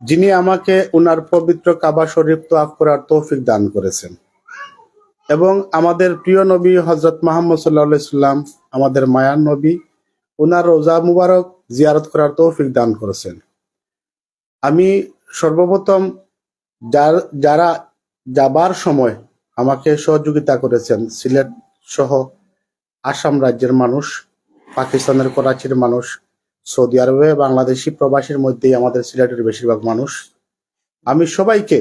যিনি আমাকে উনার পবিত্র কাবা শরীফ তোয়াফ করার তৌফিক দান করেছেন। এবং আমাদের প্রিয় নবী হজরত মোহাম্মদ সাল্লাহ সাল্লাম, আমাদের মায়ার নবী, উনার রোজা মুবারক জিয়ারত করার তৌফিক দান করেছেন। আমি সর্বপ্রথম যারা যাবার সময় আমাকে সহযোগিতা করেছেন, সিলেট সহ আসাম রাজ্যের মানুষ, পাকিস্তানের করাচির মানুষ সৌদি আরবে, বাংলাদেশি প্রবাসীর মধ্যেই আমাদের সিলেটের বেশিরভাগ মানুষ। আমি সবাইকে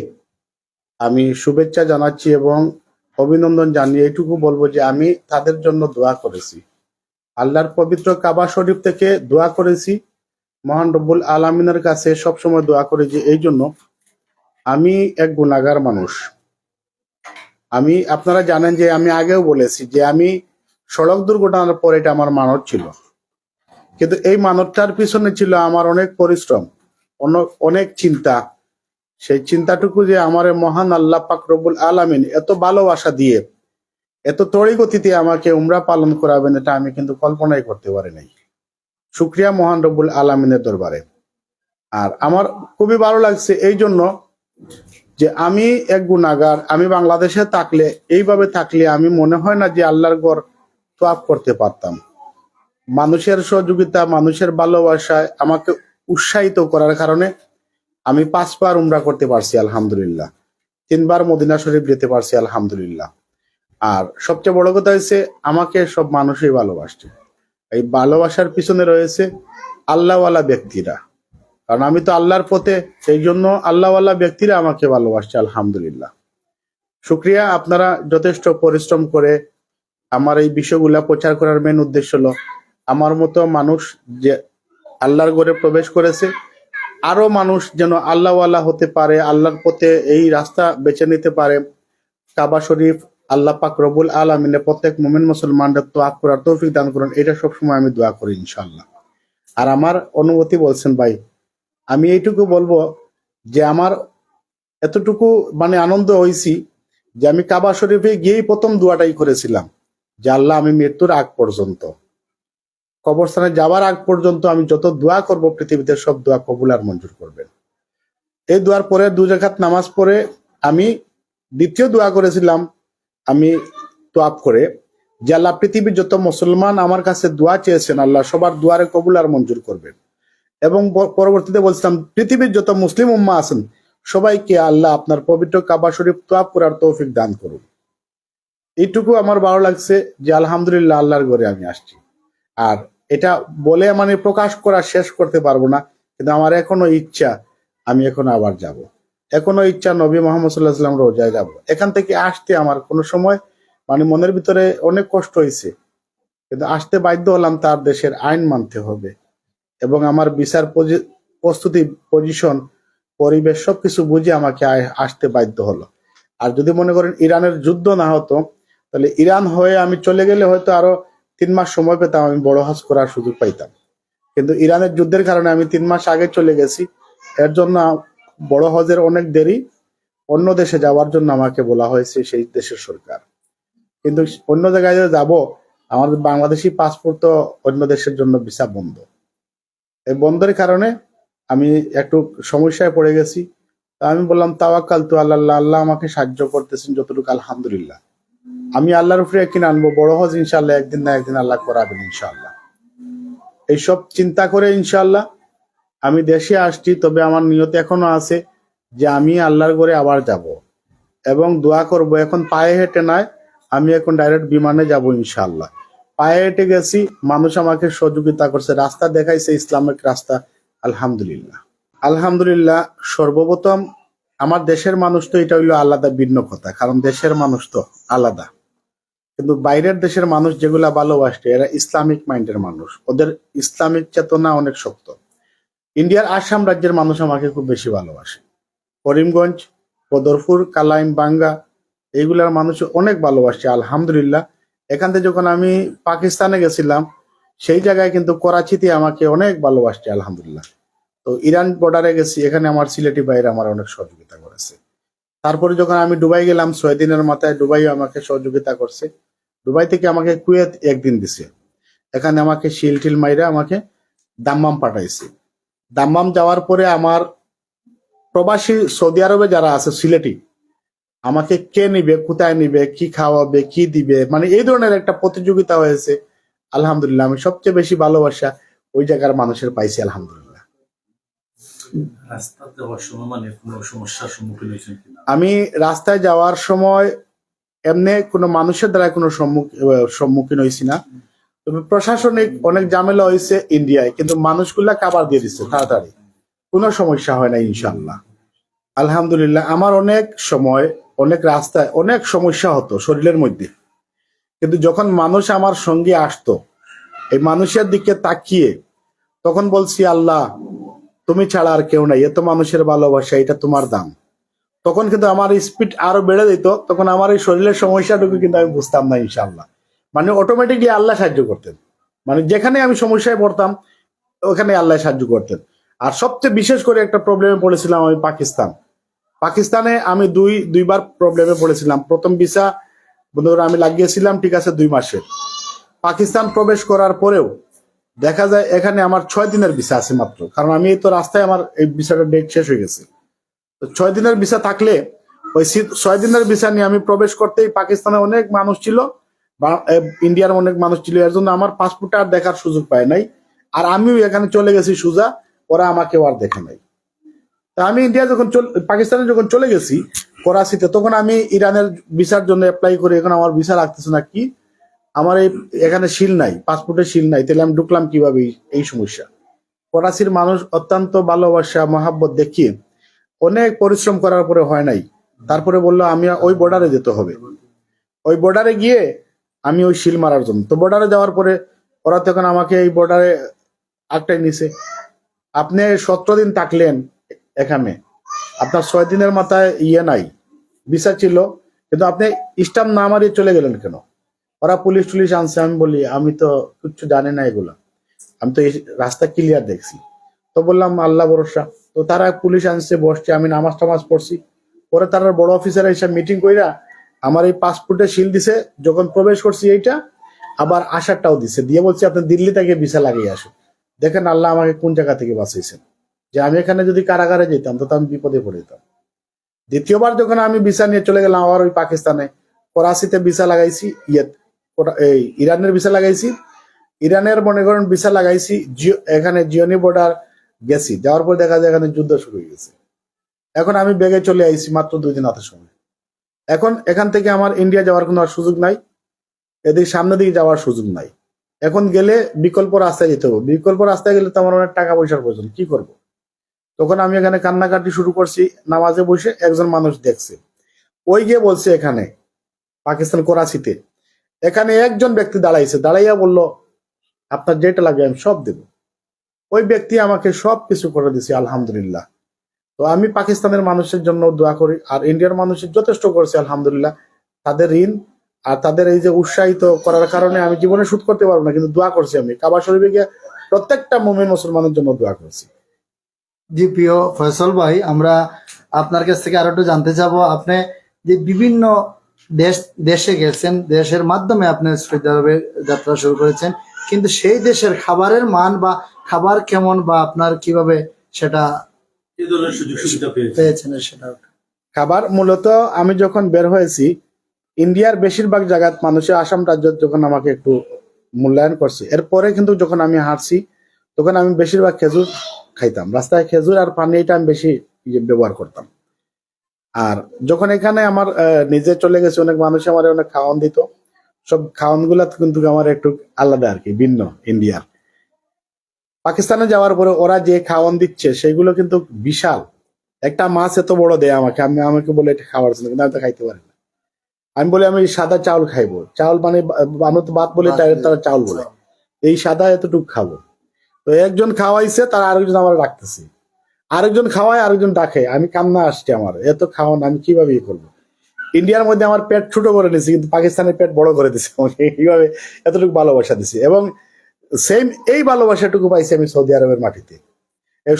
আমি শুভেচ্ছা জানাচ্ছি এবং অভিনন্দন জানিয়ে এইটুকু বলব যে আমি তাদের জন্য দোয়া করেছি। আল্লাহর পবিত্র কাবা শরীফ থেকে দোয়া করেছি। মহান রব্বুল আলমিনের কাছে সবসময় দোয়া করি যে এই জন্য আমি এক গুণাগার মানুষ। আমি, আপনারা জানেন যে আমি আগেও বলেছি যে আমি সড়ক দুর্ঘটনার পর এটা আমার মানত ছিল। কিন্তু এই মানবটার পিছনে ছিল আমার অনেক পরিশ্রম অন- অনেক চিন্তা। সেই চিন্তাটুকু যে আমার মহান আল্লাহ পাক রবুল আলামিন এত ভালোবাসা দিয়ে, এত তড়ি গতিতে আমাকে উমরা পালন করাবেন, এটা আমি কিন্তু কল্পনাই করতে পারি নাই। শুক্রিয়া মহান রবুল আলামিনের দরবারে। আর আমার খুবই ভালো লাগছে এই জন্য যে আমি এক গুণাগার আমি বাংলাদেশে থাকলে, এইভাবে থাকলে আমি মনে হয় না যে আল্লাহর গড় তোয়াপ করতে পারতাম। মানুষের সহযোগিতা, মানুষের ভালোবাসায় আমাকে উৎসাহিত করার কারণে আমি পাঁচবার উমরা করতে পারছি, আলহামদুলিল্লাহ। তিনবার মদিনা শরীফ যেতে পারছি, আলহামদুলিল্লাহ। আর সবচেয়ে বড় কথা হচ্ছে আমাকে সব মানুষই ভালোবাসছে। এই ভালোবাসার পিছনে রয়েছে আল্লাহওয়ালা ব্যক্তিরা। কারণ আমি তো আল্লাহর পথে, সেই জন্য আল্লাহওয়ালা ব্যক্তিরা আমাকে ভালোবাসছে, আলহামদুলিল্লাহ। শুক্রিয়া, আপনারা যথেষ্ট পরিশ্রম করে আমার এই বিষয়গুলা প্রচার করার মেন উদ্দেশ্য হলো আমার মতো মানুষ যে আল্লাহর ঘরে প্রবেশ করেছে, আরও মানুষ যেন আল্লাহওয়ালা হতে পারে, আল্লাহর পথে এই রাস্তা বেছে নিতে পারে। কাবা শরীফ আল্লাহ পাক রবুল আলমিনে প্রত্যেক মোমেন মুসলমানদের তো আপ করার তৌফিক দান করুন। এটা সবসময় আমি দোয়া করি ইনশাল্লাহ আর আমার অনুভূতি বলছেন, ভাই, আমি এইটুকু বলব যে আমার এতটুকু মানে আনন্দ হয়েছি যে আমি কাবা শরীফে গিয়েই প্রথম দোয়াটাই করেছিলাম, যে আল্লাহ আমি মৃত্যুর আগ পর্যন্ত কবরস্থানে যাওয়ার আগ পর্যন্ত আমি যত দোয়া করব, পৃথিবীতে সব দোয়া কবুল আর মঞ্জুর করবেন। এই দোয়ার পরে দু জাকাত নামাজ পড়ে আমি দ্বিতীয় দোয়া করেছিলাম, আমি তোয়াপ করে। যে আল্লাহ পৃথিবীর যত মুসলমান আমার কাছে দোয়া চেয়েছেন, আল্লাহ সবার দুয়ারে কবুল আর মঞ্জুর করবেন। এবং পরবর্তীতে বলছিলাম, পৃথিবীর যত মুসলিম উম্মা আছেন, সবাইকে আল্লাহ আপনার পবিত্র কাবা শরীফ তোয়াপ করার তৌফিক দান করুন। এইটুকু আমার ভালো লাগছে যে আলহামদুলিল্লাহ আল্লাহর ঘরে আমি আসছি। আর এটা বলে মানে প্রকাশ করা শেষ করতে পারব না, কিন্তু আমার এখনও ইচ্ছা, আমি এখন আবার যাব। এখনও ইচ্ছা নবী মোহাম্মদ সাল্লাহ সাল্লাম রোজায় যাব। এখান থেকে আসতে আমার কোনো সময় মানে মনের ভিতরে অনেক কষ্ট হয়েছে কিন্তু আসতে বাধ্য হলাম তার দেশের আইন মানতে হবে এবং আমার বিচার প্রস্তুতি পজিশন, পরিবেশ সবকিছু বুঝে আমাকে আসতে বাধ্য হলো। আর যদি মনে করেন ইরানের যুদ্ধ না হতো, তাহলে ইরান হয়ে আমি চলে গেলে হয়তো আরও তিন মাস সময় পেতাম, আমি বড় হজ করার সুযোগ পাইতাম। কিন্তু ইরানের যুদ্ধের কারণে আমি তিন মাস আগে চলে গেছি। এর জন্য বড় হজের অনেক দেরি, অন্য দেশে যাওয়ার জন্য আমাকে বলা হয়েছে সেই দেশের সরকার। কিন্তু অন্য জায়গায় যাব আমাদের বাংলাদেশি পাসপোর্ট তো অন্য দেশের জন্য ভিসা বন্ধ। এই বন্ধের কারণে আমি একটু সমস্যায় পড়ে গেছি। আমি বললাম, তাওয়াক্কাল তু আল্লাহ আল্লাহ আমাকে সাহায্য করতেছেন যতটুকু আলহামদুলিল্লাহ। আমি আল্লাহর উপরে একদিন আনব, বড় হজ ইনশাল্লাহ একদিন না একদিন আল্লাহ করাবেন ইনশাল্লাহ এইসব চিন্তা করে ইনশাল্লাহ আমি দেশে আসছি, তবে আমার নিয়ত এখনও আছে যে আমি আল্লাহর ঘরে আবার যাব। এবং দোয়া করব, এখন পায়ে হেঁটে নয় আমি এখন ডাইরেক্ট বিমানে যাব ইনশাল্লাহ পায়ে হেঁটে গেছি, মানুষ আমাকে সহযোগিতা করছে, রাস্তা দেখাইছে, ইসলামিক রাস্তা, আলহামদুলিল্লাহ। আলহামদুলিল্লাহ, সর্বপ্রথম আমার দেশের মানুষ তো এটা হইল আলাদা, ভিন্ন কথা, কারণ দেশের মানুষ তো আলাদা। কিন্তু বাইরের দেশের মানুষ যেগুলা ভালোবাসে, এরা ইসলামিক মাইন্ডের মানুষ। ওদের ইসলামিক চেতনা অনেক শক্ত। ইন্ডিয়ার আসাম রাজ্যের মানুষ আমাকে খুব বেশি ভালোবাসে। করিমগঞ্জ বদরপুর কালাইম, বাঙ্গা, এইগুলার মানুষ অনেক ভালোবাসে, আলহামদুলিল্লাহ। এখান থেকে যখন আমি পাকিস্তানে গেছিলাম, সেই জায়গায় কিন্তু করাচিতে আমাকে অনেক ভালোবাসছে আলহামদুলিল্লাহ। তো ইরান বর্ডারে গেছি, এখানে আমার সিলেটি বাইরে আমার অনেক সহযোগিতা করেছে। তারপরে যখন আমি ডুবাই গেলাম, ছয় দিনের মাথায় দুবাই আমাকে সহযোগিতা করছে। দুবাই থেকে আমাকে কুয়েত একদিন দিছে। এখানে আমাকে শিল টিল মাইরা আমাকে দাম্মাম পাঠাইছে। দাম্মাম যাওয়ার পরে আমার প্রবাসী সৌদি আরবে যারা আছে সিলেটি আমাকে কে নিবে কোথায় নিবে কি খাওয়াবে কি দিবে মানে এই ধরনের একটা প্রতিযোগিতা হয়েছে। আলহামদুলিল্লাহ আমি সবচেয়ে বেশি ভালোবাসা ওই জায়গার মানুষের পাইছি আলহামদুলিল্লাহ। মানে আমি রাস্তায় যাওয়ার সময় এমনি কোনো মানুষের দ্বারা কোনো সম্মুখ- সম্মুখীন হয়েছি না। তবে প্রশাসনিক অনেক ঝামেলা হয়েছে ইন্ডিয়ায়, কিন্তু মানুষগুলা কাবার দিয়ে দিচ্ছে তাড়াতাড়ি। কোনো সমস্যা হয় না ইনশাল্লাহ আলহামদুলিল্লাহ, আমার অনেক সময়, অনেক রাস্তায় অনেক সমস্যা হতো শরীরের মধ্যে। কিন্তু যখন মানুষ আমার সঙ্গে আসতো, এই মানুষের দিকে তাকিয়ে, তখন বলছি, আল্লাহ, তুমি ছাড়া আর কেউ নাই, এত মানুষের ভালোবাসা, এটা তোমার দাম। তখন কিন্তু আমার স্পিড আরও বেড়ে দিত, তখন আমার এই শরীরের সমস্যাটুকু কিন্তু আমি বুঝতাম না ইনশাল্লাহ মানে অটোমেটিকলি আল্লাহ সাহায্য করতেন। মানে যেখানে আমি সমস্যায় পড়তাম, ওখানে আল্লাহ সাহায্য করতেন। আর সবচেয়ে বিশেষ করে একটা প্রবলেমে পড়েছিলাম আমি পাকিস্তান। পাকিস্তানে আমি দুই, দুইবার প্রবলেমে পড়েছিলাম। প্রথম ভিসা বন্ধুরা, আমি লাগিয়েছিলাম, ঠিক আছে, দুই মাসের। পাকিস্তান প্রবেশ করার পরেও দেখা যায় এখানে আমার ছয় দিনের ভিসা আছে মাত্র। কারণ আমি তো রাস্তায় আমার এই ভিসাটা ডেট শেষ হয়ে গেছে। তো ছয় দিনের ভিসা থাকলে ওই ছয় দিনের ভিসা নিয়ে আমি প্রবেশ করতেই পাকিস্তানে অনেক মানুষ ছিল বা ইন্ডিয়ার অনেক মানুষ ছিল। এর জন্য আমার পাসপোর্টটা আর দেখার সুযোগ পায় নাই। আর আমিও এখানে চলে গেছি সুজা, ওরা আমাকে আর দেখে নাই। তা আমি ইন্ডিয়া যখন পাকিস্তানে যখন চলে গেছি করাচিতে, তখন আমি ইরানের ভিসার জন্য অ্যাপ্লাই করি। এখন আমার ভিসা লাগতেছে না কি? আমার এই এখানে শিল নাই পাসপোর্টের শিল নাই। তাহলে আমি ঢুকলাম কীভাবে এই সমস্যা? করাচির মানুষ অত্যন্ত ভালোবাসা, মহাব্বত দেখিয়ে অনেক পরিশ্রম করার পরে হয় নাই। তারপরে বলল, আমি ওই বর্ডারে যেতে হবে। ওই বর্ডারে গিয়ে আমি ওই শিল মারার জন্য। তো বর্ডারে যাওয়ার পরে ওরা তখন আমাকে এই বর্ডারে আটটাই নিছে। আপনি সতেরো দিন থাকলেন এখানে। আপনার ছয় দিনের মাথায় ইয়ে নাই। ভিসা ছিল। কিন্তু আপনি স্টাম্প না মারিয়ে চলে গেলেন কেন? ওরা পুলিশ টুলিশ আনছে। আমি বলি, আমি তো কিচ্ছু জানি না এগুলা। আমি তো রাস্তা ক্লিয়ার দেখছি। তো বললাম, আল্লাহ ভরসা। তো তারা পুলিশ আনছে, বসছে, আমি নামাজ টামাজ পড়ছি। পরে তারা বড় অফিসার এসে মিটিং কইরা আমার এই পাসপোর্টে সিল দিছে, যখন প্রবেশ করছি এইটা, আবার আসারটাও দিছে। দিয়ে বলছি, আপনি দিল্লি থেকে ভিসা লাগিয়ে আসুন। দেখেন আল্লাহ আমাকে কোন জায়গা থেকে বাঁচাইছেন। যে আমি এখানে যদি কারাগারে যেতাম তো আমি বিপদে পড়ে যেতাম। দ্বিতীয়বার যখন আমি ভিসা নিয়ে চলে গেলাম, আবার ওই পাকিস্তানে। করাচিতে ভিসা লাগাইছি ইয়ে এই ইরানের ভিসা লাগাইছি। ইরানের মনে করেন ভিসা লাগাইছি এখানে জিওনি বর্ডার গেছি, যাওয়ার পর দেখা যায় এখানে যুদ্ধ শুরু হয়ে গেছে। এখন আমি বেগে চলে আইছি মাত্র দুই দিন হাতের সময়। এখন এখান থেকে আমার ইন্ডিয়া যাওয়ার কোনো সুযোগ নাই, এদিকে সামনের দিকে যাওয়ার সুযোগ নাই। এখন গেলে বিকল্প রাস্তায় যেতে হবে। বিকল্প রাস্তায় গেলে তো আমার অনেক টাকা পয়সার প্রয়োজন, কি করব? তখন আমি এখানে কান্নাকাটি শুরু করছি, নামাজে বসে একজন মানুষ দেখছে। ওই গিয়ে বলছে এখানে, পাকিস্তান করাচিতে, এখানে একজন ব্যক্তি দাঁড়াইছে, দাঁড়াইয়া বলল, আপনার যেটা লাগবে আমি সব দেব। ওই ব্যক্তি আমাকে সব কিছু করে দিছে, আলহামদুলিল্লাহ। তো আমি পাকিস্তানের মানুষের জন্য দোয়া করি, আর ইন্ডিয়ার মানুষের যথেষ্ট করেছে, আলহামদুলিল্লাহ। তাদের ঋণ আর তাদের এই যে উৎসাহিত করার কারণে আমি জীবনে শুট করতে পারব না, কিন্তু দোয়া করছি আমি। কাবা শরীফে গিয়ে প্রত্যেকটা মুমিন মুসলমানের জন্য দোয়া করছি। জি, প্রিয় ফয়সল ভাই, আমরা আপনার কাছ থেকে আরও একটু জানতে চাবো, আপনি যে বিভিন্ন দেশ, দেশে গেছেন, দেশের মাধ্যমে আপনি সৌদি আরবে যাত্রা শুরু করেছেন কিন্তু সেই দেশের খাবারের মান বা খাবার কেমন বা আপনার কীভাবে সেটা পেয়েছেন সেটা। খাবার মূলত আমি যখন বের হয়েছি ইন্ডিয়ার বেশিরভাগ জায়গায় মানুষের আসাম রাজ্য যখন আমাকে একটু মূল্যায়ন করছে এরপরে কিন্তু যখন আমি হাঁটছি তখন আমি বেশিরভাগ খেজুর খাইতাম। রাস্তায় খেজুর আর পানি এটা আমি বেশি ইয়ে ব্যবহার করতাম। আর যখন এখানে আমার নিজে চলে গেছে অনেক মানুষ আমার অনেক খাওয়ান দিত। সব খাওয়ানগুলা কিন্তু আমার একটু আলাদা আর কি ভিন্ন ইন্ডিয়ার। পাকিস্তানে যাওয়ার পরে ওরা যে খাওয়ান দিচ্ছে সেগুলো কিন্তু বিশাল। একটা মাছ এত বড় দেয় আমাকে আমি আমাকে বলে এটা খাওয়ার জন্য কিন্তু আমি তো খাইতে পারি না। আমি বলি আমি সাদা চাউল খাইবো। চাউল মানে আমরা তো ভাত বলে তারা তারা চাউল বলে। এই সাদা এতটুকু খাব। তো একজন খাওয়াইছে তার আরেকজন আমার রাখতেছে। আরেকজন খাওয়ায় আরেকজন ডাকে আমি কান্না আসছে আমার এত খাওয়ান আমি কীভাবে ইয়ে করব? ইন্ডিয়ার মধ্যে আমার পেট ছোট করে নিয়েছি কিন্তু পাকিস্তানের পেট বড় করে দিছে আমাকে এইভাবে এতটুকু ভালোবাসা দিছে এবং সেম এই ভালোবাসাটুকু পাইছি আমি সৌদি আরবের মাটিতে।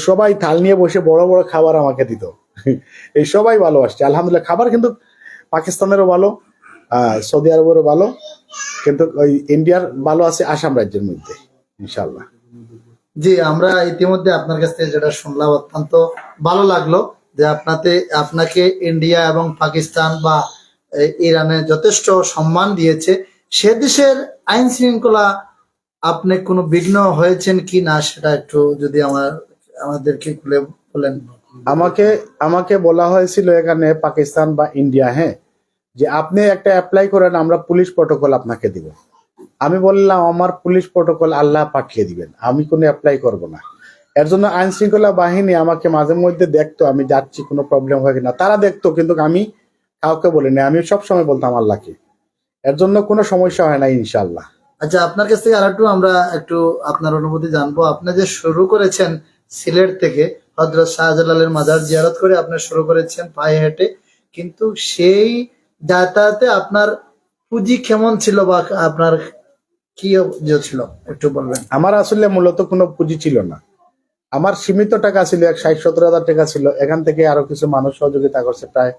সবাই থাল নিয়ে বসে বড় বড় খাবার আমাকে দিত। এই সবাই ভালোবাসছে আলহামদুলিল্লাহ, খাবার কিন্তু পাকিস্তানেরও ভালো সৌদি আরবেরও ভালো, কিন্তু ওই ইন্ডিয়ার ভালো আছে আসাম রাজ্যের মধ্যে ইনশাল্লাহ জি, আমরা ইতিমধ্যে আপনার কাছ থেকে যেটা শুনলাম, অত্যন্ত ভালো লাগল। যে আপনাতে, আপনাকে ইন্ডিয়া এবং পাকিস্তান বা ইরানে যথেষ্ট সম্মান দিয়েছে, সে দেশের আইন শৃঙ্খলা আপনি কোনো বিঘ্ন হয়েছেন কি না সেটা একটু যদি আমার, আমাদেরকে খুলে বলেন। আমাকে আমাকে বলা হয়েছিল এখানে পাকিস্তান বা ইন্ডিয়া হ্যাঁ যে আপনি একটা অ্যাপ্লাই করেন, আমরা পুলিশ প্রটোকল আপনাকে দিব। আমি বললাম, আমার পুলিশ প্রটোকল আল্লাহ পাঠিয়ে দিবেন, আমি কোনো অ্যাপ্লাই করব না। এর জন্য আইন শৃঙ্খলা বাহিনী আমাকে মাঝে মধ্যে দেখতো আমি যাচ্ছি কোনো প্রবলেম হয় কিনা। তারা দেখতো কিন্তু আমি কাউকে বলিনি। আমি সবসময় বলতাম আল্লাহকে। এর জন্য কোনো সমস্যা হয় না ইনশাল্লাহ আচ্ছা আপনার কাছ থেকে আর একটু আমরা একটু আপনার অনুভূতি জানব। আপনি যে শুরু করেছেন সিলেট থেকে হজরত শাহজালালের মাজার জিয়ারত করে আপনি শুরু করেছেন পায়ে হেঁটে কিন্তু সেই যাতায়াতে আপনার পুঁজি কেমন ছিল বা আপনার কি ছিল? একটু বলবেন। আমার আসলে মূলত কোনো পুঁজি ছিল না। আমার সীমিত টাকা ছিল, এক ষাট, সত্তর হাজার টাকা ছিল, এখান থেকে আরও কিছু মানুষ সহযোগিতা করছে, প্রায়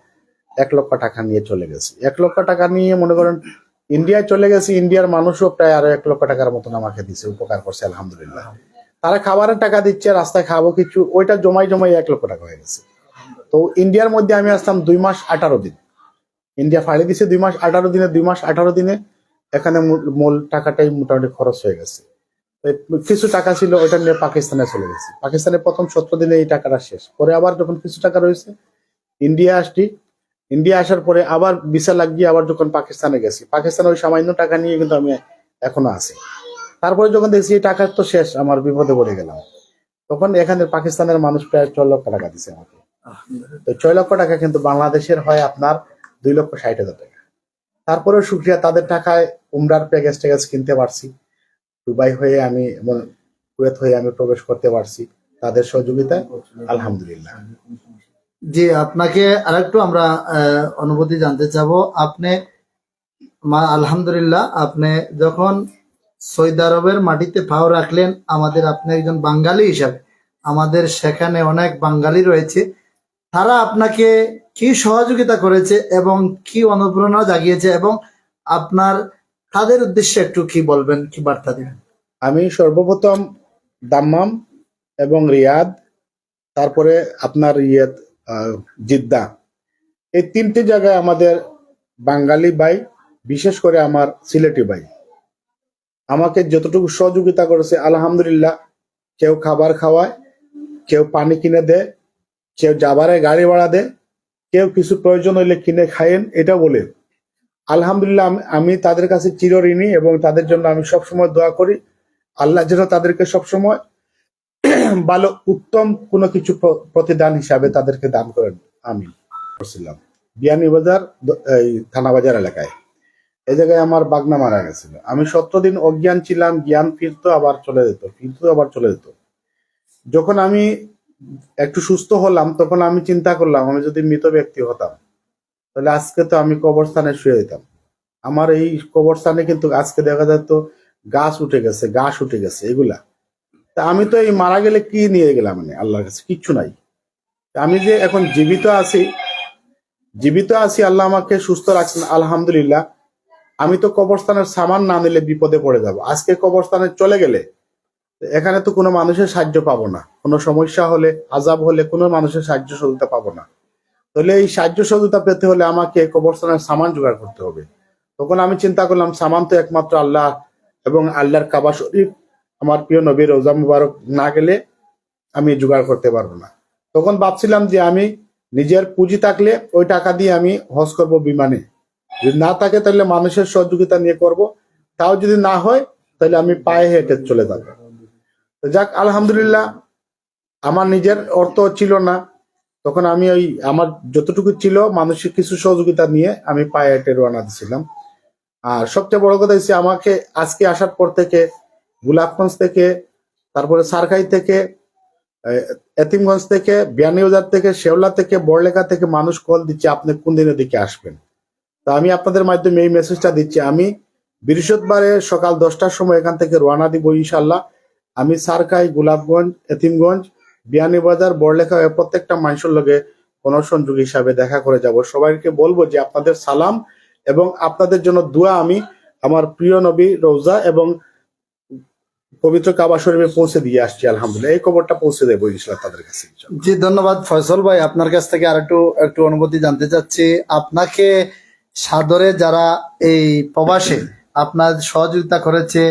এক লক্ষ টাকা নিয়ে চলে গেছে। এক লক্ষ টাকা নিয়ে মনে করেন ইন্ডিয়ায় চলে গেছে, ইন্ডিয়ার মানুষও প্রায় আরও এক লক্ষ টাকার মতন আমাকে দিছে, উপকার করছে, আলহামদুলিল্লাহ। তারা খাবারের টাকা দিচ্ছে, রাস্তায় খাব কিছু, ওইটা জমাই জমাই এক লক্ষ টাকা হয়ে গেছে। তো ইন্ডিয়ার মধ্যে আমি আসতাম দুই মাস আঠারো দিন। ইন্ডিয়া ফাইলে দিছে দুই মাস আঠারো দিনে, দুই মাস আঠারো দিনে এখানে মূল- টাকাটাই মোটামুটি খরচ হয়ে গেছে। কিছু টাকা ছিল, ওইটা নিয়ে পাকিস্তানে চলে গেছে। পাকিস্তানে প্রথম সতেরো দিনে এই টাকাটা শেষ। পরে আবার যখন কিছু টাকা রয়েছে, ইন্ডিয়া আসছি। ইন্ডিয়া আসার পরে আবার ভিসা লাগিয়ে আবার যখন পাকিস্তানে গেছি। পাকিস্তানে ওই সামান্য টাকা নিয়ে কিন্তু আমি এখনও আছি। তারপরে যখন দেখছি এই টাকা তো শেষ, আমার বিপদে পড়ে গেলাম। তখন এখানে পাকিস্তানের মানুষ প্রায় ছয় লক্ষ টাকা দিছে আমাকে। তো ছয় লক্ষ টাকা কিন্তু বাংলাদেশের হয় আপনার দুই লক্ষ ষাট হাজার টাকা। তারপরেও সুক্রিয়া, তাদের টাকায় উমরার প্যাকেজ ট্যাকেজ কিনতে পারছি। দুবাই হয়ে আমি এবং কুয়েত হয়ে আমি প্রবেশ করতে পারছি। তাদের সহযোগিতায়, আলহামদুলিল্লাহ। জি, আপনাকে আরেকটু আমরা অনুভূতি জানতে চাবো। আপনি, মা, আলহামদুলিল্লাহ, আপনি যখন সৌদি আরবের মাটিতে পাও রাখলেন, আমাদের আপনি একজন বাঙালি হিসাবে, আমাদের সেখানে অনেক বাঙালি রয়েছে। তারা আপনাকে কি সহযোগিতা করেছে এবং কি অনুপ্রেরণা জাগিয়েছে এবং আপনার তাদের উদ্দেশ্যে একটু কি বলবেন, কি বার্তা দিবেন? আমি সর্বপ্রথম দাম্মাম এবং রিয়াদ, তারপরে আপনার ইয়ে জিদ্দা। এই তিনটি জায়গায় আমাদের বাঙালি ভাই, বিশেষ করে আমার সিলেটি ভাই। আমাকে যতটুকু সহযোগিতা করেছে, আলহামদুলিল্লাহ, কেউ খাবার খাওয়ায়, কেউ পানি কিনে দেয়, কেউ যাবারে গাড়ি ভাড়া দেয়, কেউ কিছু প্রয়োজন হইলে কিনে খায়েন এটা বলে। আলহামদুলিল্লাহ, আমি- তাদের কাছে চিরঋণী এবং তাদের জন্য আমি সবসময় দোয়া করি। আল্লাহ যেন তাদেরকে সবসময় ভালো, উত্তম কোনো কিছু প্রতিদান হিসাবে তাদেরকে দান করেন। আমি করছিলাম বিয়ানীবাজার এই থানাবাজার এলাকায়। এ জায়গায় আমার বাগনা মারা গেছিল। আমি সতেরো দিন অজ্ঞান ছিলাম, জ্ঞান ফিরতো আবার চলে যেত, ফিরত আবার চলে যেত। যখন আমি একটু সুস্থ হলাম, তখন আমি চিন্তা করলাম, আমি যদি মৃত ব্যক্তি হতাম তাহলে আজকে তো আমি কবরস্থানে শুয়ে যেতাম আমার এই কবরস্থানে কিন্তু আজকে দেখা যেত গাছ উঠে গেছে গাছ উঠে গেছে, এগুলা। তা আমি তো এই মারা গেলে কি নিয়ে গেলাম মানে আল্লাহর কাছে কিচ্ছু নাই। আমি যে এখন জীবিত আছি জীবিত আছি, আল্লাহ আমাকে সুস্থ রাখছেন, আলহামদুলিল্লাহ। আমি তো কবরস্থানের সামান না নিলে বিপদে পড়ে যাব। আজকে কবরস্থানে চলে গেলে এখানে তো কোনো মানুষের সাহায্য পাবো না। কোনো সমস্যা হলে, আজাব হলে কোনো মানুষের সাহায্য সহযোগিতা পাবো না। তাহলে এই সাহায্য সহযোগিতা পেতে হলে আমাকে কবরস্থানের সামান জোগাড় করতে হবে। তখন আমি চিন্তা করলাম, সামান তো একমাত্র আল্লাহ এবং আল্লাহর কাবা শরীফ। আমার প্রিয় নবীর রোজা মুবারক না গেলে আমি জোগাড় করতে পারব না। তখন ভাবছিলাম যে আমি নিজের পুঁজি থাকলে ওই টাকা দিয়ে আমি হজ করব বিমানে। যদি না থাকে তাহলে মানুষের সহযোগিতা নিয়ে করব। তাও যদি না হয়, তাহলে আমি পায়ে হেঁটে চলে যাব। যাক, আলহামদুলিল্লাহ, আমার নিজের অর্থ ছিল না। তখন আমি ওই আমার যতটুকু ছিল মানুষের কিছু সহযোগিতা নিয়ে আমি পায়ে হেঁটে রওনা দিয়েছিলাম আর সবচেয়ে বড় কথা হচ্ছে আমাকে আজকে আসার পর থেকে গোলাপগঞ্জ থেকে, তারপরে সারখাই থেকে এতিমগঞ্জ থেকে বিয়ানীবাজার থেকে, শেওলা থেকে, বড়লেখা থেকে মানুষ কল দিচ্ছে, আপনি কোন দিনের দিকে আসবেন? তা আমি আপনাদের মাধ্যমে এই মেসেজটা দিচ্ছি। আমি বৃহস্পতিবারে সকাল দশটার সময় এখান থেকে রওনা দিব ইনশাল্লাহ আমি সারখাই, গোলাপগঞ্জ, এতিমগঞ্জ বিয়ানীবাজার বড়লেখা প্রত্যেকটা মানুষের লগে গণসংযোগ হিসাবে দেখা করে যাব। সবাইকে বলব যে আপনাদের সালাম এবং আপনাদের জন্য দোয়া আমি আমার প্রিয় নবী রোজা এবং পবিত্র কাবা শরীফে পৌঁছে দিয়ে আসছি, আলহামদুলিল্লাহ। এই খবরটা পৌঁছে দেবো ইনশাল্লাহ তাদের কাছে জি, ধন্যবাদ ফয়সল ভাই। আপনার কাছ থেকে আর একটু একটু অনুভূতি জানতে চাচ্ছি। আপনাকে সাদরে যারা এই প্রবাসে আপনার সহযোগিতা করেছে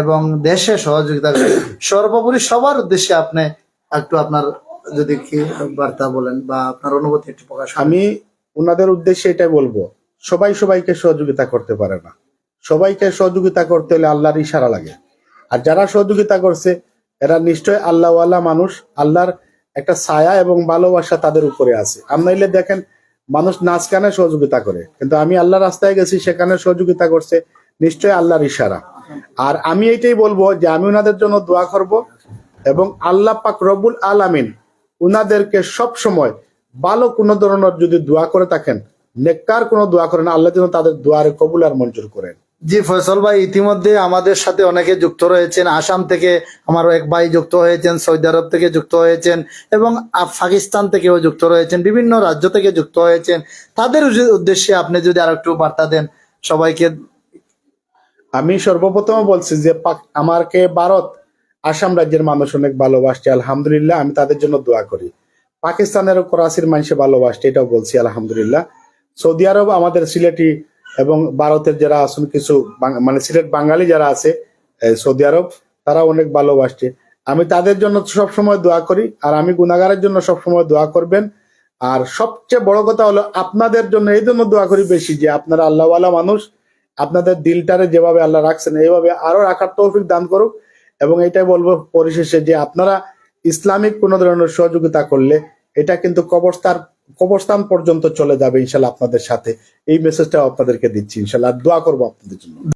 এবং দেশে সহযোগিতা করেছে, সর্বোপরি সবার উদ্দেশ্যে আপনি একটু আপনার যদি কি বার্তা বলেন বা আপনার অনুভূতি একটু প্রকাশ আমি ওনাদের উদ্দেশ্যে এটাই বলব, সবাই সবাইকে সহযোগিতা করতে পারে না। সবাইকে সহযোগিতা করতে হলে আল্লাহর ইশারা লাগে। আর যারা সহযোগিতা করছে, এরা নিশ্চয় আল্লাহওয়ালা মানুষ, আল্লাহর একটা ছায়া এবং ভালোবাসা তাদের উপরে আছে। আমনাইলে দেখেন, মানুষ নাচ গানে সহযোগিতা করে, কিন্তু আমি আল্লাহ রাস্তায় গেছি, সেখানে সহযোগিতা করছে নিশ্চয় আল্লাহর ইশারা। আর আমি এইটাই বলব যে আমি ওনাদের জন্য দোয়া করব এবং আল্লাহ পাক রব্বুল আলামিন উনাদেরকে সব সময় ভালো কোনো ধরনের যদি দোয়া করে থাকেন নেককার কোনো দোয়া করেন আল্লাহ যেন তাদের দোয়ারে কবুল আর মঞ্জুর করেন। জি ফয়সল ভাই ইতিমধ্যে আমাদের সাথে অনেকে যুক্ত রয়েছেন। আসাম থেকে আমার এক ভাই যুক্ত হয়েছেন সৌদি আরব থেকে যুক্ত হয়েছেন এবং পাকিস্তান থেকেও যুক্ত রয়েছেন বিভিন্ন রাজ্য থেকে যুক্ত হয়েছেন। তাদের উদ্দে- উদ্দেশ্যে আপনি যদি আর একটু বার্তা দেন সবাইকে। আমি সর্বপ্রথম বলছি যে পাক- আমাকে ভারত আসাম রাজ্যের মানুষ অনেক ভালোবাসছে, আলহামদুলিল্লাহ, আমি তাদের জন্য দোয়া করি। পাকিস্তানের করাচির মানুষে ভালোবাসছে, এটাও বলছি, আলহামদুলিল্লাহ। সৌদি আরব আমাদের সিলেটি এবং ভারতের যারা আসুন কিছু মানে সিলেট বাঙালি যারা আছে সৌদি আরব তারা অনেক ভালোবাসছে। আমি তাদের জন্য সব সময় দোয়া করি, আর আমি গুনাগারের জন্য সব সময় দোয়া করবেন। আর সবচেয়ে বড় কথা হলো, আপনাদের জন্য এই জন্য দোয়া করি বেশি যে আপনারা আল্লাহওয়ালা মানুষ, আপনাদের দিলটারে যেভাবে আল্লাহ রাখছেন, এইভাবে আরও রাখার তৌফিক দান করুক। এবং এটাই বলব পরিশেষে যে আপনারা ইসলামিক কোন ধরনের সহযোগিতা করলে এটা কিন্তু কবরস্থান কবরস্থান পর্যন্ত চলে যাবে ইনশাল্লাহ আপনাদের সাথে। এই মেসেজটা আপনাদেরকে দিচ্ছি ইনশাল্লাহ। দোয়া করব আপনাদের জন্য।